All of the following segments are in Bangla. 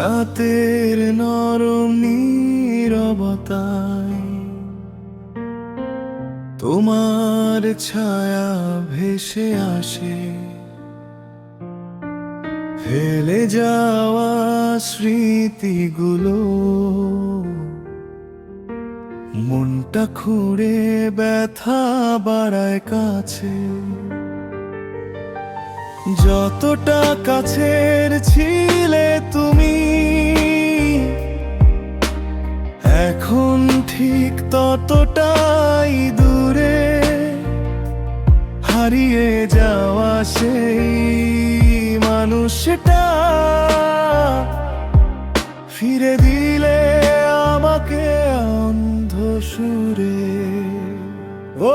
রাতের নরম নীরবতায় তোমার ছায়া ভেসে আসে। ফেলে যাওয়া স্মৃতিগুলো মনটা খুঁড়ে ব্যথা বাড়ায় কাছে। যতটা কাছের ছিলে তুমি, এখন ঠিক ততটাই দূরে হারিয়ে যাওয়া সেই মানুষটা। ফিরে দিলে আমাকে অন্ধ সুরে, ও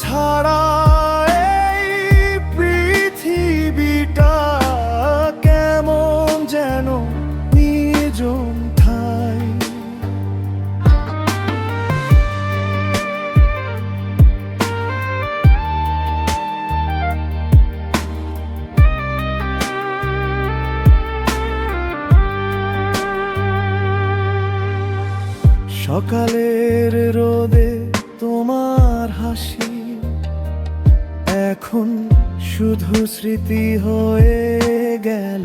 ছাড়া এই পৃথিবীটা কেমন যেন নিজন ঠাই। সকালের রোদে তোমার হাসি শুধু স্মৃতি হয়ে গেল।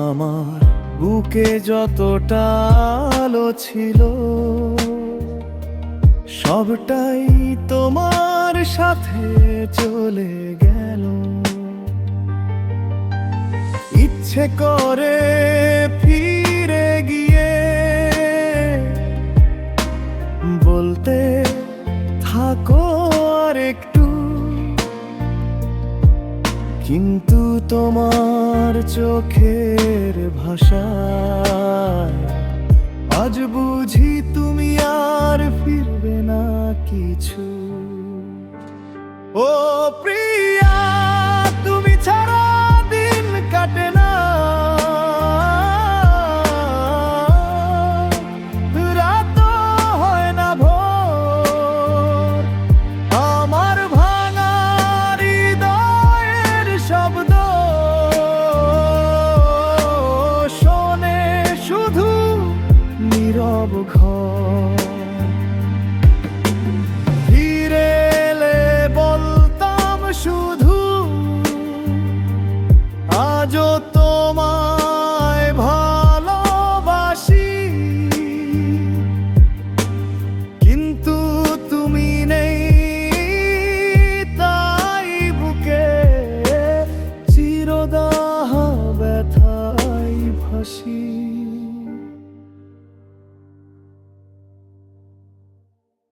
আমার বুকে যতটা আলো ছিল, সবটাই তোমার সাথে চলে গেল। ইচ্ছে করে ফিরে গিয়ে বলতে থাকো আর একটু কিন্তু তোমার চোখের ভাষায় আজ বুঝি তুমি আর ফিরবে না কিছু। ও তোমায় ভালোবাসি। কিন্তু তুমি নেই তাই বুকে চিরদাহ ব্যথায় ভাসি।